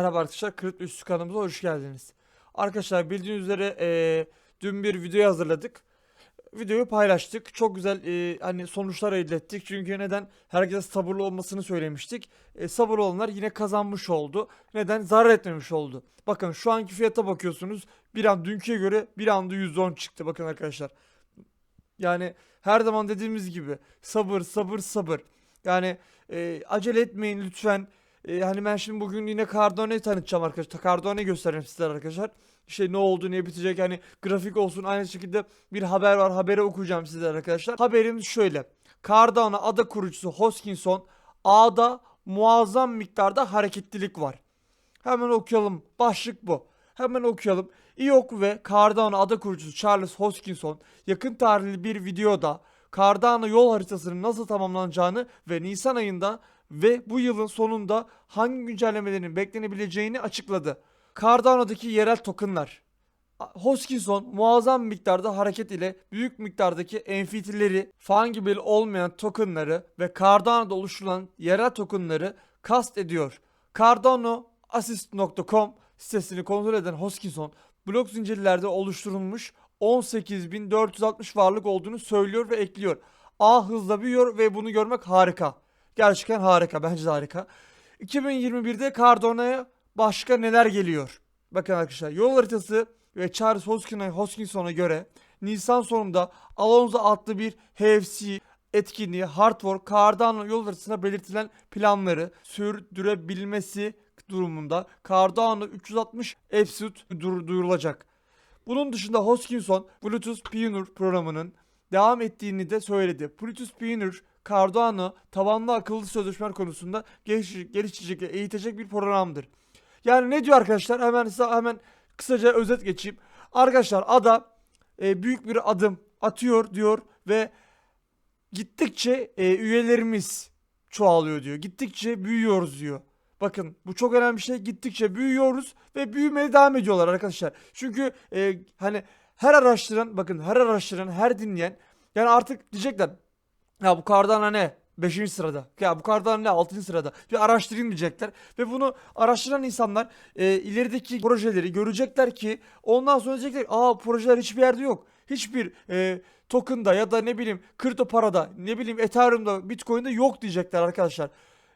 Herkese merhaba arkadaşlar. Kripto Üstü kanalımıza hoş geldiniz. Arkadaşlar bildiğiniz üzere eee, dün bir video hazırladık. Videoyu paylaştık. Çok güzel eee, hani sonuçlar elde ettik. Çünkü neden? Herkes sabırlı olmasını söylemiştik. E, sabırlı olanlar yine kazanmış oldu. Neden? Zarar etmemiş oldu. Bakın şu anki fiyata bakıyorsunuz. Bir an dünküye göre bir anda %10 çıktı. Bakın arkadaşlar. Yani her zaman dediğimiz gibi sabır sabır sabır. Yani e, acele etmeyin lütfen. E, hani ben şimdi bugün yine Cardone'yi tanıtacağım arkadaşlar. Cardone'yi göstereyim sizlere arkadaşlar. İşte ne oldu ne bitecek hani grafik olsun aynı şekilde bir haber var haberi okuyacağım sizlere arkadaşlar. Haberimiz şöyle. Cardano ada kurucusu Hoskinson ağda muazzam miktarda hareketlilik var. Hemen okuyalım. Başlık bu. Hemen okuyalım. IOC ve Cardano ada kurucusu Charles Hoskinson yakın tarihli bir videoda Cardano yol haritasının nasıl tamamlanacağını ve Nisan ayında ve bu yılın sonunda hangi güncellemelerin beklenebileceğini açıkladı. Cardano'daki yerel tokenlar. Hoskinson muazzam miktarda hareket ile büyük miktardaki enfitilleri, fungible olmayan tokenları ve Cardano'da oluşturulan yerel tokenları kast ediyor. Cardano Assist.com sitesini kontrol eden Hoskinson blok zincirlerde oluşturulmuş 18.460 varlık olduğunu söylüyor ve ekliyor. A hızla büyüyor ve bunu görmek harika. Gerçekten harika. Bence de harika. 2021'de Cardano'ya başka neler geliyor? Bakın arkadaşlar yol haritası ve Charles Hoskinson- Hoskinson'a göre Nisan sonunda Alonso adlı bir HFC etkinliği hard work Cardano yol haritasına belirtilen planları sürdürebilmesi durumunda Cardano 360 Absolute duyurulacak. Bunun dışında Hoskinson Bluetooth Pioneer programının devam ettiğini de söyledi. Bluetooth Pioneer Cardano tabanlı akıllı sözleşmeler konusunda geliş- geliştirecek ve eğitecek bir programdır. Yani ne diyor arkadaşlar? Hemen size hemen kısaca özet geçeyim. Arkadaşlar ada e, büyük bir adım atıyor diyor ve gittikçe e, üyelerimiz çoğalıyor diyor. Gittikçe büyüyoruz diyor. Bakın bu çok önemli bir şey. Gittikçe büyüyoruz ve büyümeye devam ediyorlar arkadaşlar. Çünkü e, hani her araştıran bakın her araştıran her dinleyen yani artık diyecekler ya bu Cardano ne? 5. sırada. Ya bu Cardano ne? 6. sırada. Bir araştırayım diyecekler. Ve bunu araştıran insanlar e, ilerideki projeleri görecekler ki ondan sonra diyecekler aa projeler hiçbir yerde yok. Hiçbir e, token'da ya da ne bileyim kripto parada ne bileyim Ethereum'da Bitcoin'de yok diyecekler arkadaşlar.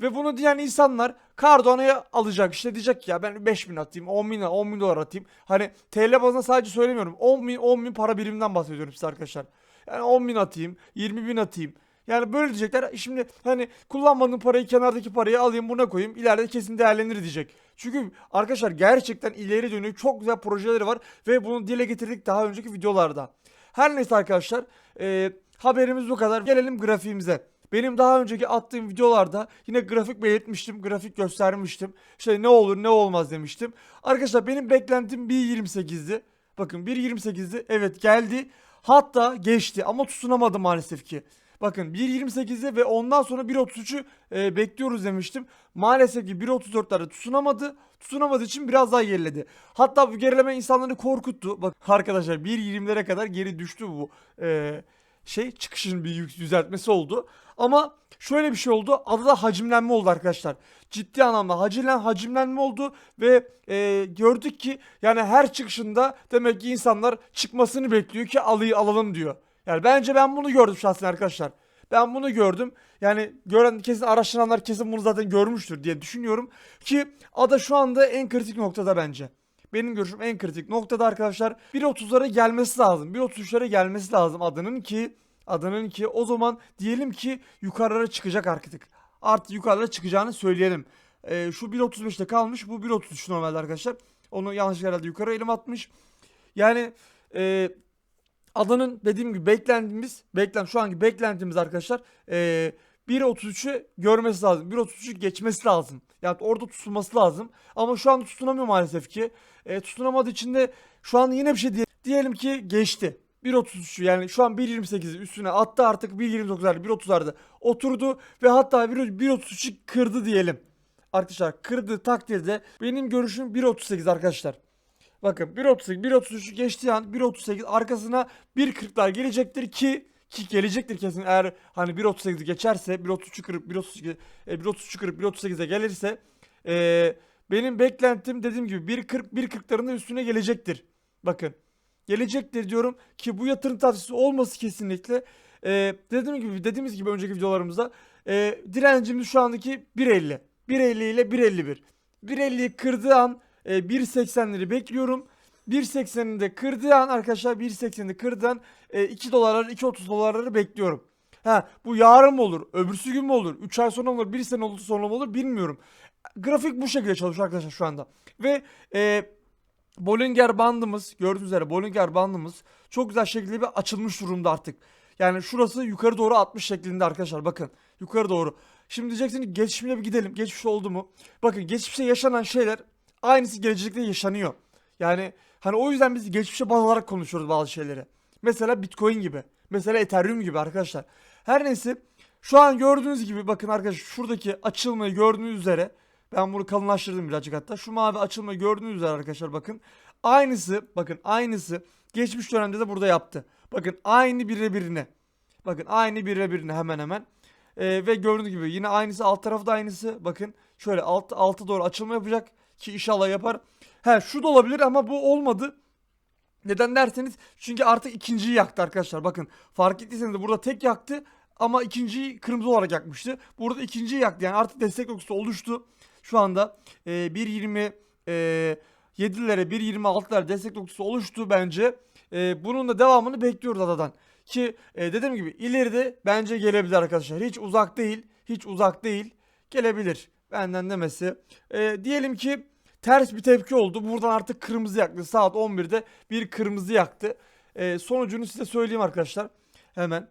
Ve bunu diyen insanlar Cardano'ya alacak işte diyecek ki ya ben 5000 atayım 10 bin, 10 bin dolar atayım. Hani TL bazında sadece söylemiyorum 10 bin, 10 bin para biriminden bahsediyorum size arkadaşlar. Yani 10 bin atayım 20 bin atayım. Yani böyle diyecekler. Şimdi hani kullanmadığım parayı kenardaki parayı alayım buna koyayım. İleride kesin değerlenir diyecek. Çünkü arkadaşlar gerçekten ileri dönük çok güzel projeleri var. Ve bunu dile getirdik daha önceki videolarda. Her neyse arkadaşlar e, haberimiz bu kadar. Gelelim grafiğimize. Benim daha önceki attığım videolarda yine grafik belirtmiştim, grafik göstermiştim. İşte ne olur ne olmaz demiştim. Arkadaşlar benim beklentim 1.28'di. Bakın 1.28'di. Evet geldi. Hatta geçti ama tutunamadı maalesef ki. Bakın 1.28'de ve ondan sonra 1.33'ü e, bekliyoruz demiştim. Maalesef ki 1.34'lerde tutunamadı. Tutunamadığı için biraz daha geriledi. Hatta bu gerileme insanları korkuttu. Bak arkadaşlar 1.20'lere kadar geri düştü bu e, şey çıkışın bir düzeltmesi oldu. Ama şöyle bir şey oldu. Adada hacimlenme oldu arkadaşlar. Ciddi anlamda hacimlen hacimlenme oldu ve e, gördük ki yani her çıkışında demek ki insanlar çıkmasını bekliyor ki alayı alalım diyor. Yani bence ben bunu gördüm şahsen arkadaşlar. Ben bunu gördüm. Yani gören kesin araştıranlar kesin bunu zaten görmüştür diye düşünüyorum ki ada şu anda en kritik noktada bence. Benim görüşüm en kritik noktada arkadaşlar 1.30'lara gelmesi lazım. 1.33'lere gelmesi lazım adının ki adının ki o zaman diyelim ki yukarılara çıkacak artık. Artık yukarılara çıkacağını söyleyelim. Ee, şu 1.35'te kalmış bu 1.33 normalde arkadaşlar. Onu yanlışlıkla herhalde yukarı elim atmış. Yani e, adanın dediğim gibi beklentimiz beklen şu anki beklentimiz arkadaşlar e, 1.33'ü görmesi lazım. 1.33'ü geçmesi lazım. Yani orada tutulması lazım. Ama şu anda tutunamıyor maalesef ki. E, tutunamadığı için de şu an yine bir şey diye, diyelim ki geçti. 1.33'ü yani şu an 1.28'i üstüne attı artık 1.29'larda 1.30'larda oturdu ve hatta 1.33'ü kırdı diyelim. Arkadaşlar kırdığı takdirde benim görüşüm 1.38 arkadaşlar. Bakın 1.38 1.33'ü geçtiği an 1.38 arkasına 1.40'lar gelecektir ki ki gelecektir kesin. Eğer hani 1.38'i geçerse 1.33'ü kırıp 1.32 e, 1.33'ü kırıp 1.38'e gelirse e, benim beklentim dediğim gibi 1.40 1.40'ların da üstüne gelecektir. Bakın gelecektir diyorum ki bu yatırım tavsiyesi olması kesinlikle e, dediğim gibi dediğimiz gibi önceki videolarımızda e, direncimiz şu andaki 1.50 1.50 ile 1.51 1.50'yi kırdığı an e, 1.80'leri bekliyorum 1.80'ini de kırdığı an arkadaşlar 1.80'ini kırdığı an e, 2 dolarları 2.30 dolarları bekliyorum. Ha bu yarın mı olur? Öbürsü gün mü olur? 3 ay sonra mı olur? 1 sene olur sonra mı olur? Bilmiyorum. Grafik bu şekilde çalışıyor arkadaşlar şu anda. Ve e, Bollinger bandımız gördüğünüz üzere Bollinger bandımız çok güzel şekilde bir açılmış durumda artık. Yani şurası yukarı doğru 60 şeklinde arkadaşlar bakın. Yukarı doğru. Şimdi diyeceksiniz ki geçmişe bir gidelim. Geçmiş oldu mu? Bakın geçmişte yaşanan şeyler aynısı gelecekte yaşanıyor. Yani hani o yüzden biz geçmişe baz alarak konuşuyoruz bazı şeyleri. Mesela Bitcoin gibi. Mesela Ethereum gibi arkadaşlar. Her neyse şu an gördüğünüz gibi bakın arkadaşlar şuradaki açılmayı gördüğünüz üzere ben bunu kalınlaştırdım birazcık hatta. Şu mavi açılmayı gördüğünüz üzere arkadaşlar bakın. Aynısı bakın aynısı geçmiş dönemde de burada yaptı. Bakın aynı birebirine. Bakın aynı birebirine hemen hemen. Ee, ve gördüğünüz gibi yine aynısı alt tarafı da aynısı. Bakın şöyle alt alta doğru açılma yapacak ki inşallah yapar. He şu da olabilir ama bu olmadı. Neden derseniz çünkü artık ikinciyi yaktı arkadaşlar. Bakın fark ettiyseniz de burada tek yaktı ama ikinciyi kırmızı olarak yakmıştı. Burada ikinciyi yaktı yani artık destek noktası oluştu. Şu anda e, 1.20 e, 7'lere 1.26'lar destek noktası oluştu bence. E, bunun da devamını bekliyoruz adadan. Ki e, dediğim gibi ileride bence gelebilir arkadaşlar. Hiç uzak değil. Hiç uzak değil. Gelebilir. Benden demesi. E, diyelim ki ters bir tepki oldu. Buradan artık kırmızı yaktı. Saat 11'de bir kırmızı yaktı. E, sonucunu size söyleyeyim arkadaşlar. Hemen.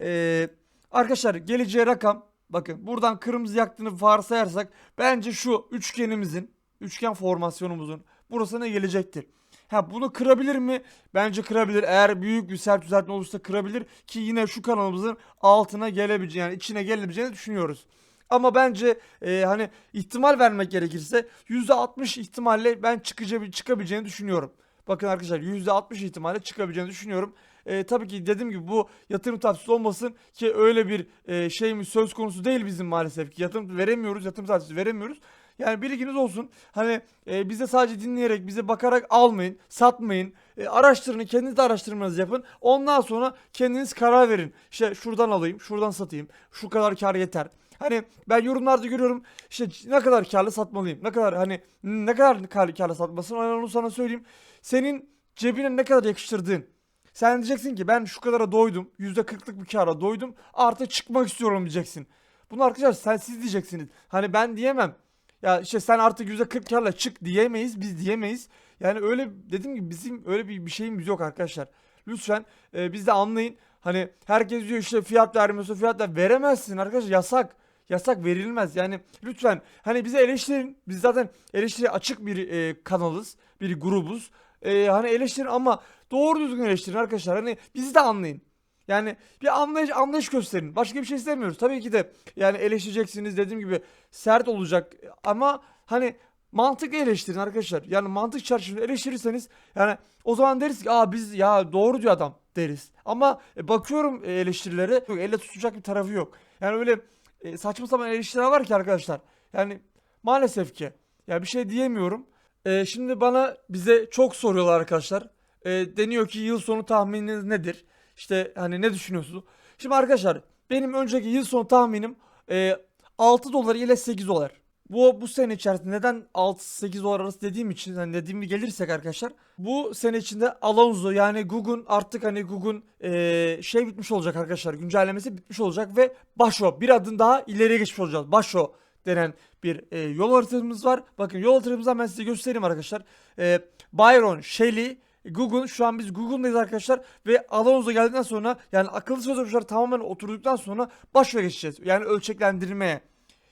E, arkadaşlar geleceği rakam bakın buradan kırmızı yaktığını varsayarsak bence şu üçgenimizin üçgen formasyonumuzun burasına gelecektir. Ha bunu kırabilir mi? Bence kırabilir. Eğer büyük bir sert düzeltme olursa kırabilir ki yine şu kanalımızın altına gelebileceğini, yani içine gelebileceğini düşünüyoruz. Ama bence e, hani ihtimal vermek gerekirse %60 ihtimalle ben çıkacağı, çıkabileceğini düşünüyorum. Bakın arkadaşlar %60 ihtimalle çıkabileceğini düşünüyorum. E, tabii ki dediğim gibi bu yatırım tavsiyesi olmasın ki öyle bir e, şeyimiz söz konusu değil bizim maalesef ki yatırım veremiyoruz, yatırım tavsiyesi veremiyoruz. Yani bilginiz olsun. Hani e, bize sadece dinleyerek, bize bakarak almayın, satmayın. E, araştırın, kendiniz de araştırmanızı yapın. Ondan sonra kendiniz karar verin. İşte şuradan alayım, şuradan satayım. Şu kadar kar yeter. Hani ben yorumlarda görüyorum işte ne kadar karlı satmalıyım. Ne kadar hani ne kadar karlı karlı satmasın ben onu sana söyleyeyim. Senin cebine ne kadar yakıştırdığın. Sen diyeceksin ki ben şu kadara doydum. %40'lık bir kara doydum. Artık çıkmak istiyorum diyeceksin. Bunu arkadaşlar sen siz diyeceksiniz. Hani ben diyemem. Ya işte sen artık %40 karla çık diyemeyiz. Biz diyemeyiz. Yani öyle dediğim gibi bizim öyle bir, bir şeyimiz yok arkadaşlar. Lütfen e, biz de anlayın. Hani herkes diyor işte fiyat vermiyorsa fiyat ver. Veremezsin arkadaşlar yasak. Yasak verilmez. Yani lütfen hani bize eleştirin. Biz zaten eleştiri açık bir e, kanalız. Bir grubuz. E, hani eleştirin ama doğru düzgün eleştirin arkadaşlar. Hani bizi de anlayın. Yani bir anlayış anlayış gösterin. Başka bir şey istemiyoruz. Tabii ki de yani eleştireceksiniz dediğim gibi sert olacak ama hani mantık eleştirin arkadaşlar. Yani mantık çerçevesinde eleştirirseniz yani o zaman deriz ki aa biz ya doğru diyor adam deriz. Ama e, bakıyorum e, eleştirilere elle tutacak bir tarafı yok. Yani öyle e, saçma sapan eleştiriler var ki arkadaşlar. Yani maalesef ki ya bir şey diyemiyorum. E, şimdi bana bize çok soruyorlar arkadaşlar. E, deniyor ki yıl sonu tahmininiz nedir? İşte hani ne düşünüyorsunuz? Şimdi arkadaşlar benim önceki yıl sonu tahminim e, 6 dolar ile 8 dolar. Bu bu sene içerisinde neden 6-8 dolar arası dediğim için hani dediğimi gelirsek arkadaşlar bu sene içinde Alonso yani Google'un artık hani Google'un e, şey bitmiş olacak arkadaşlar güncellemesi bitmiş olacak ve Basho bir adım daha ileriye geçmiş olacağız. Basho denen bir e, yol haritamız var. Bakın yol haritamızdan ben size göstereyim arkadaşlar. E, Byron, Shelly, Google şu an biz Google'dayız arkadaşlar ve Alonso geldikten sonra yani akıllı sözcükler tamamen oturduktan sonra başa geçeceğiz. Yani ölçeklendirmeye.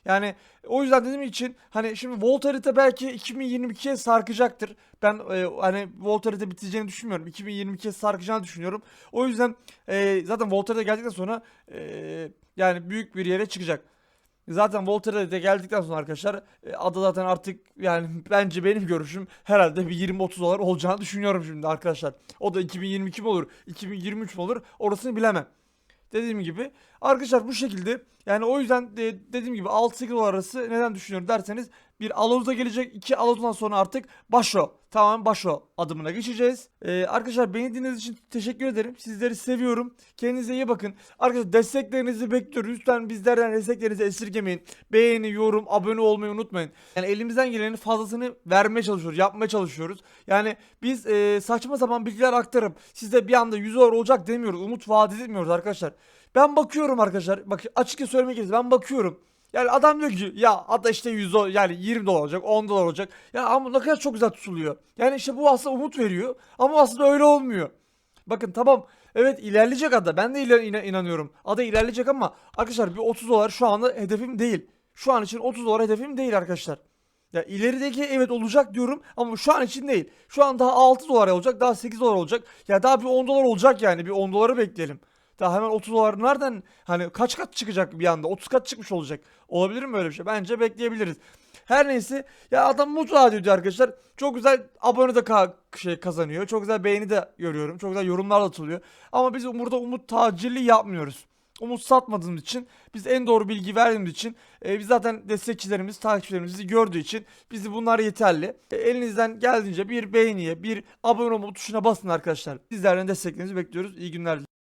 Yani o yüzden dediğim için hani şimdi Volt harita belki 2022'ye sarkacaktır. Ben e, hani Volt harita biteceğini düşünmüyorum. 2022'ye sarkacağını düşünüyorum. O yüzden e, zaten Volt harita geldikten sonra e, yani büyük bir yere çıkacak. Zaten Volter'e de geldikten sonra arkadaşlar e, adı zaten artık yani bence benim görüşüm herhalde bir 20-30 dolar olacağını düşünüyorum şimdi arkadaşlar. O da 2022 mi olur 2023 mi olur orasını bilemem. Dediğim gibi arkadaşlar bu şekilde Yani o yüzden de, dediğim gibi 6-8 dolar arası neden düşünüyorum derseniz bir Aloz'a gelecek. iki Aloz'dan sonra artık Başo. Tamamen Başo adımına geçeceğiz. Ee, arkadaşlar beni dinlediğiniz için teşekkür ederim. Sizleri seviyorum. Kendinize iyi bakın. Arkadaşlar desteklerinizi bekliyoruz. Lütfen bizlerden desteklerinizi esirgemeyin. Beğeni, yorum, abone olmayı unutmayın. Yani elimizden gelenin fazlasını vermeye çalışıyoruz. Yapmaya çalışıyoruz. Yani biz e, saçma sapan bilgiler aktarıp size bir anda 100 dolar olacak demiyoruz. Umut vaat etmiyoruz arkadaşlar. Ben bakıyorum arkadaşlar. Bak açıkça söylemek gerekirse ben bakıyorum. Yani adam diyor ki ya hatta işte 100 dolar yani 20 dolar olacak 10 dolar olacak. Ya ama ne kadar çok güzel tutuluyor. Yani işte bu aslında umut veriyor ama aslında öyle olmuyor. Bakın tamam evet ilerleyecek ada ben de ina- inanıyorum. Ada ilerleyecek ama arkadaşlar bir 30 dolar şu anda hedefim değil. Şu an için 30 dolar hedefim değil arkadaşlar. Ya ilerideki evet olacak diyorum ama şu an için değil. Şu an daha 6 dolar olacak daha 8 dolar olacak. Ya daha bir 10 dolar olacak yani bir 10 doları bekleyelim. Daha hemen 30 dolar nereden hani kaç kat çıkacak bir anda 30 kat çıkmış olacak. Olabilir mi böyle bir şey? Bence bekleyebiliriz. Her neyse ya adam mutlu ediyor diyor arkadaşlar. Çok güzel abone de ka- şey kazanıyor. Çok güzel beğeni de görüyorum. Çok güzel yorumlar atılıyor. Ama biz burada umut tacirliği yapmıyoruz. Umut satmadığımız için biz en doğru bilgi verdiğimiz için e, biz zaten destekçilerimiz takipçilerimiz bizi gördüğü için bizi bunlar yeterli. E, elinizden geldiğince bir beğeniye bir abone olma tuşuna basın arkadaşlar. Sizlerden desteklerinizi bekliyoruz. İyi günler.